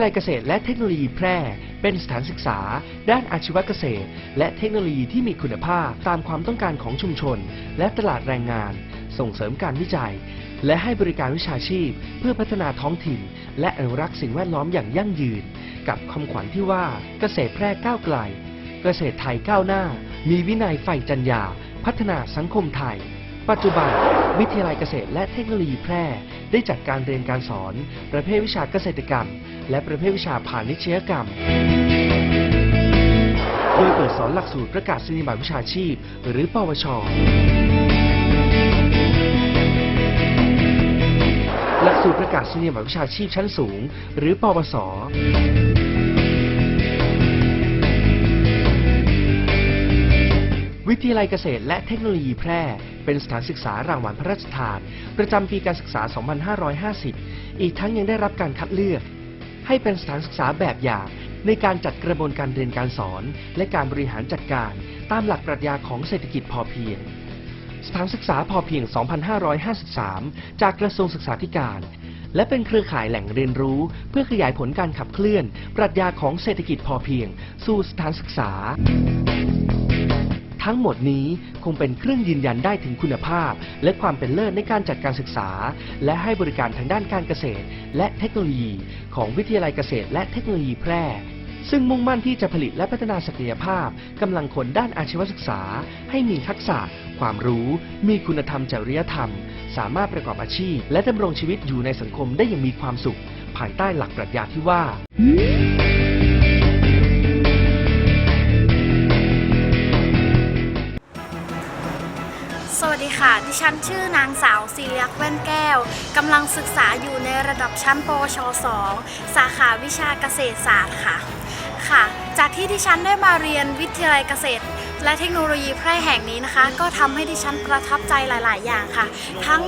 ยาลัยเกษตรและเทคโนโลยีแพร่ เป็นสถานศึกษา ด้านอาชีวเกษตร และเทคโนโลยีที่มีคุณภาพตามความต้องการของชุมชน และตลาดแรงงาน ส่งเสริมการวิจัย และให้บริการวิชาชีพ เพื่อพัฒนาท้องถิ่น และอนุรักษ์สิ่งแวดล้อมอย่างยั่งยืน กับคำขวัญที่ว่าเกษตรแพร่ก้าวไกล เกษตรไทยก้าวหน้า มีวินัยใฝ่จรรยาพัฒนาสังคมไทย ปัจจุบัน วิทยาลัยเกษตรและเทคโนโลยีแพร่ ได้จัดการเรียนการสอน ประเภทวิชาเกษตรกรรม และประเภทวิชาพาณิชยกรรม โดยเปิดสอนหลักสูตรประกาศนียบัตรวิชาชีพ หรือปวช หลักสูตรประกาศนียบัตรวิชาชีพชั้นสูง หรือปวส ทยาลัยเกษตรและเทคโนโลยีแพร่ เป็นสถานศึกษารางวัลพระราชทาน ประจำปีการศึกษา 2550 อีกทั้งยังได้รับการคัดเลือก ให้เป็นสถานศึกษาแบบอย่างในการจัดกระบวนการเรียนการสอน และการบริหารจัดการตามหลักปรัชญาของเศรษฐกิจพอเพียง สถานศึกษาพอเพียง 2553 จากกระทรวงศึกษาธิการ และเป็นเครือข่ายแหล่งเรียนรู้ เพื่อขยายผลการขับเคลื่อน ปรัชญาของเศรษฐกิจพอเพียง สู่สถานศึกษา ทั้งหมดนี้คงเป็นเครื่องยืนยันได้ถึงคุณภาพ และความเป็นเลิศในการจัดการศึกษา และให้บริการทางด้านการเกษตร และเทคโนโลยี ของวิทยาลัยเกษตร และเทคโนโลยีแพร่ ซึ่งมุ่งมั่นที่จะผลิตและพัฒนาศักยภาพกำลังคนด้านอาชีวศึกษา ให้มีทักษะ ความรู้ มีคุณธรรมจริยธรรม สามารถประกอบอาชีพ และดำรงชีวิตอยู่ในสังคมได้อย่างมีความสุข ภายใต้หลักปรัชญาที่ว่า ค่ะ ดิฉันชื่อนางสาวศิริยักษ์แว่นแก้ว กำลังศึกษาอยู่ในระดับชั้นปวช 2 สาขาวิชาเกษตรศาสตร์ค่ะ ค่ะ จากที่ดิฉันได้มาเรียนวิทยาลัยเกษตร และเทคโนโลยีแพร่แห่งนี้นะคะ ก็ทำให้ดิฉันประทับใจหลาย ๆ อย่างค่ะ ทั้ง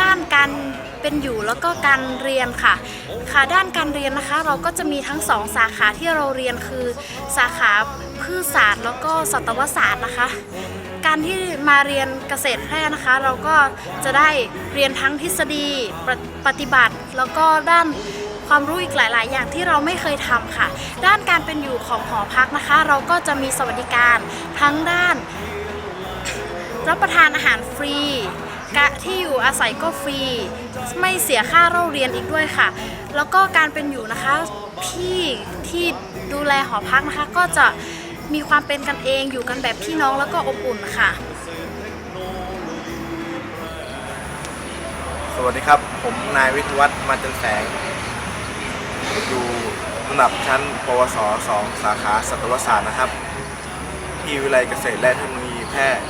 ด้านการเป็นอยู่แล้วก็การเรียนค่ะ ค่ะด้านการเรียนนะคะ เราก็จะมีทั้งสองสาขาที่เราเรียนคือ สาขาพืชศาสตร์ แล้วก็สัตวศาสตร์นะคะ การที่มาเรียนเกษตรแพร่นะคะ เราก็จะได้เรียนทั้งทฤษฎีปฏิปฏิบัติ แล้วก็ด้านความรู้อีกหลาย ๆ อย่างที่เราไม่เคยทำค่ะ ด้านการเป็นอยู่ของหอพักนะคะ เราก็จะมีสวัสดิการทั้งด้าน รับประทานอาหารฟรีกะที่อยู่อาศัยก็ฟรี ไม่เสียค่าเล่าเรียนอีกด้วยค่ะ แล้วก็การเป็นอยู่นะคะพี่ที่ดูแลหอพักนะคะก็จะ มีความเป็นกันเองอยู่กันแบบพี่น้องแล้วก็อบอุ่นค่ะ สวัสดีครับ ผมนายวิทยวัฒน์มาจันแสง อยู่ระดับชั้น ปวส 2 สาขาสัตวศาสตร์นะครับ ที่วิทยาลัยเกษตรและเทคโนโลยีแพทย์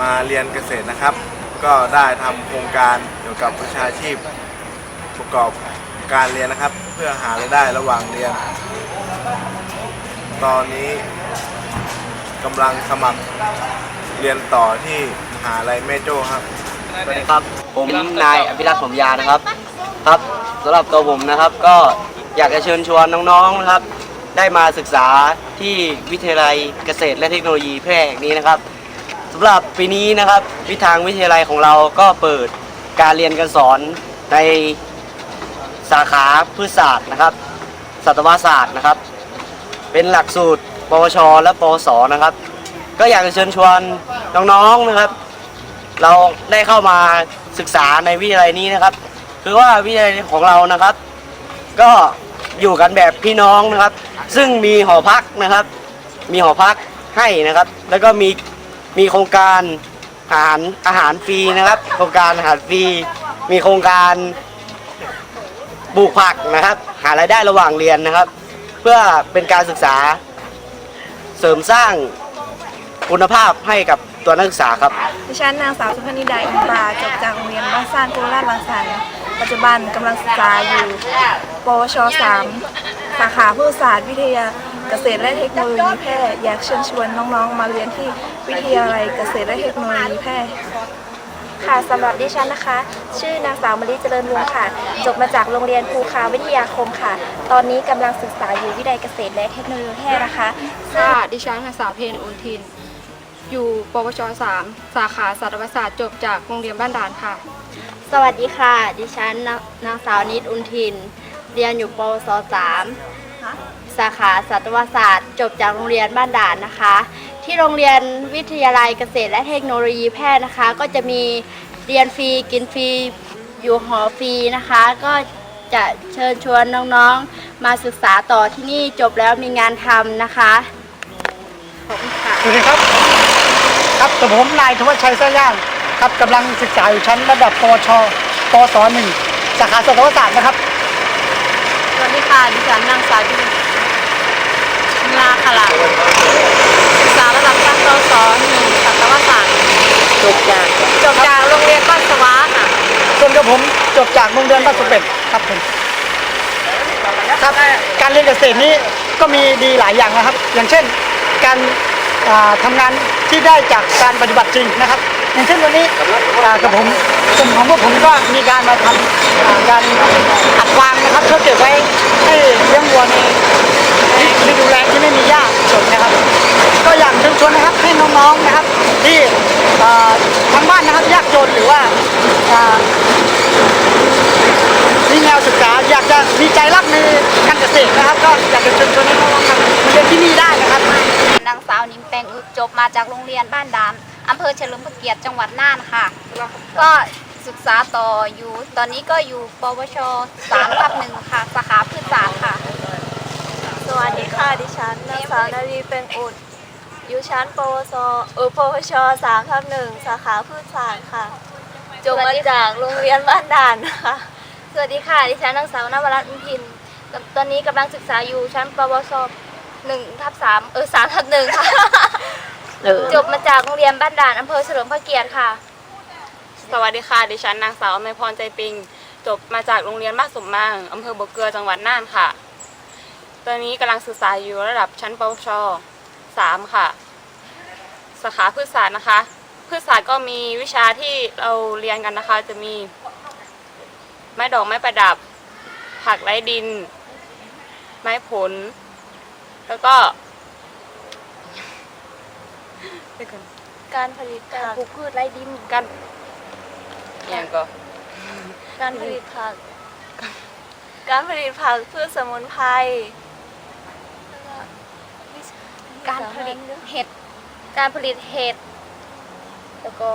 มาเรียนเกษตรนะครับ ก็ได้ทำโครงการเกี่ยวกับวิชาชีพ ประกอบการเรียนนะครับ เพื่อหารายได้ระหว่างเรียน ตอนนี้กำลังสมัครเรียนต่อที่มหาลัยแม่โจ้ครับสวัสดีครับ ผมนายอภิรักษ์สมยานะครับ ครับสำหรับตัวผมนะครับก็อยากจะเชิญชวนน้องๆนะครับ ได้มาศึกษาที่วิทยาลัยเกษตรและเทคโนโลยีแพร่แห่งนี้นะครับสำหรับปีนี้นะครับวิทางวิทยาลัยของเราก็เปิดการเรียนการสอนในสาขาพืชศาสตร์นะครับสัตวศาสตร์นะครับ เป็นหลักสูตร ปวช และปวสนะครับ ก็อยากจะเชิญชวนน้องๆนะครับ เราได้เข้ามาศึกษาในวิทยาลัยนี้นะครับ คือว่าวิทยาลัยของเรานะครับ ก็อยู่กันแบบพี่น้องนะครับ ซึ่งมีหอพักนะครับ มีหอพักให้นะครับ แล้วก็มีมีโครงการอาหารอาหารฟรีนะครับ โครงการอาหารฟรีมีโครงการปลูกผักนะครับ หารายได้ระหว่างเรียนนะครับ เพื่อเป็นการศึกษาเสริมสร้างคุณภาพให้กับตัวนักศึกษาครับ ดิฉันนางสาวสุพนิดาอินตราจบจากโรงเรียนบ้านซ่านโคราชรังสรรค์ปัจจุบันกำลังศึกษาอยู่ปวช 3 สาขาพืชศาสตร์วิทยาเกษตรและเทคโนโลยีแพทย์อยากเชิญชวนน้องๆ มาเรียนที่วิทยาลัยเกษตรและเทคโนโลยีแพทย์ ค่ะสำหรับดิฉันนะคะ ชื่อนางสาวมลิเจริญวงศ์ค่ะ จบมาจากโรงเรียนภูคาวิทยาคมค่ะ ตอนนี้กำลังศึกษาอยู่วิทยาลัยเกษตรและเทคโนโลยีแพทย์นะคะค่ะดิฉันนางสาวเพนอุนทิน อยู่ปวช 3 สาขาสัตวศาสตร์จบจากโรงเรียนบ้านด่านค่ะ สวัสดีค่ะ ดิฉันนางนางสาวนิดอุนทิน เรียนอยู่ปวสสาม สาขาสัตวศาสตร์ จบจากโรงเรียนบ้านด่านนะคะ ที่โรงเรียนวิทยาลัยเกษตรและเทคโนโลยีแพทย์นะคะ ก็จะมีเรียนฟรีกินฟรีอยู่หอฟรีนะคะ ก็จะเชิญชวนน้องๆ มาศึกษาต่อที่นี่จบแล้วมีงานทำนะคะขอบคุณค่ะสวัสดีครับ ครับกับผมนายธวัชชัยเสื้อย่างครับกำลังศึกษาอยู่ชั้นระดับปวชปวสหนึ่งสาขาสัตวศาสตร์นะครับ สวัสดีค่ะดิฉันนางสาวดิ ลาขลาศึกษาระดับชั้นปวสหนึ่งสัตวศาสตร์จบจากจบจากโรงเรียนบ้านสวาค่ะส่วนกับผมจบจากโรงเรียนบ้านสุเป็ดครับผมครับการเรียนเกษตรนี้ก็มีดีหลายอย่างนะครับ อย่างเช่น การอ่าทำงานที่ได้จากการปฏิบัติจริงนะครับ อย่างเช่นวันนี้อ่ากับผมกลุ่มของพวกผมก็มีการมาทำอ่าการอัดฟางนะครับเพื่อเก็บไว้ให้เลี้ยงวัวในใน ฤดูแล้งที่ไม่มีหญ้าสดนะครับ ก็อยากเชิญชวนนะครับให้น้องๆนะครับ ที่ทางบ้านนะครับยากจนหรือว่ามีแนวศึกษาอยากจะมีใจรักในการเกษตรนะครับ ก็อยากจะเชิญชวนให้น้องๆครับมาเรียนที่นี่ได้นะครับนางสาวนิมแปงอึจบมาจากโรงเรียนบ้านดามอำเภอเฉลิมพระเกียรติจังหวัดน่านค่ะ ก็ศึกษาต่ออยู่ ตอนนี้ก็อยู่ปวช3ทับหนึ่งค่ะ สาขาพืชศาสตร์ค่ะ วัสดีค่ะ ดิฉันนางสาวนาวีเป็นอุด อยู่ชั้นปวสเออปวชสามทับหนึ่งสาขาพืชศาสตร์ค่ะ จบมาจากโรงเรียนบ้านด่านนะคะ สวัสดีค่ะ ดิฉันนางสาวนวรัตน์อุพินตอนนี้กำลังศึกษาอยู่ชั้นปวชหนึ่งทับสามเออสามทับหนึ่งค่ะ จบมาจากโรงเรียนบ้านด่านอำเภอเฉลิมพระเกียรติค่ะ สวัสดีค่ะ ดิฉันนางสาวอเมยพรใจปิง จบมาจากโรงเรียนบ้านสมมางอำเภอบวเกลือจังหวัดน่านค่ะ ตอนนี้กำลังศึกษาอยู่ระดับชั้นปวชสามค่ะ สาขาพืชศาสตร์นะคะ พืชศาสตร์ก็มีวิชาที่เราเรียนกันนะคะ จะมีไม้ดอกไม้ประดับ ผักไร้ดิน ไม้ผล แล้วก็เดี๋ยวก่อนการผลิตการผักปลูกพืชไร้ดินกันอย่างก็ การผลิตผัก การผลิตผักพืชสมุนไพร การผลิตเห็ด การผลิตเห็ด แล้วก็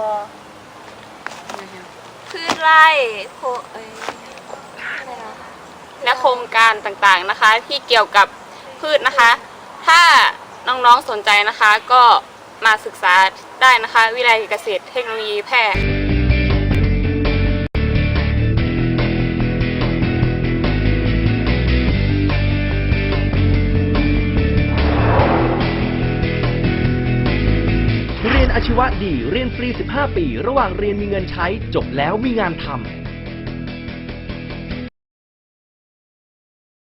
พืชไร่โคเอ้ยและโครงการต่างๆนะคะ ที่เกี่ยวกับพืชนะคะ ถ้าน้องๆสนใจนะคะ ก็มาศึกษาได้นะคะ วิทยาลัยเกษตรเทคโนโลยีแพร่เรีย อาชีวะดีเรียนฟรี 15 ปี ระหว่างเรียนมีเงินใช้ จบแล้วมีงานทำ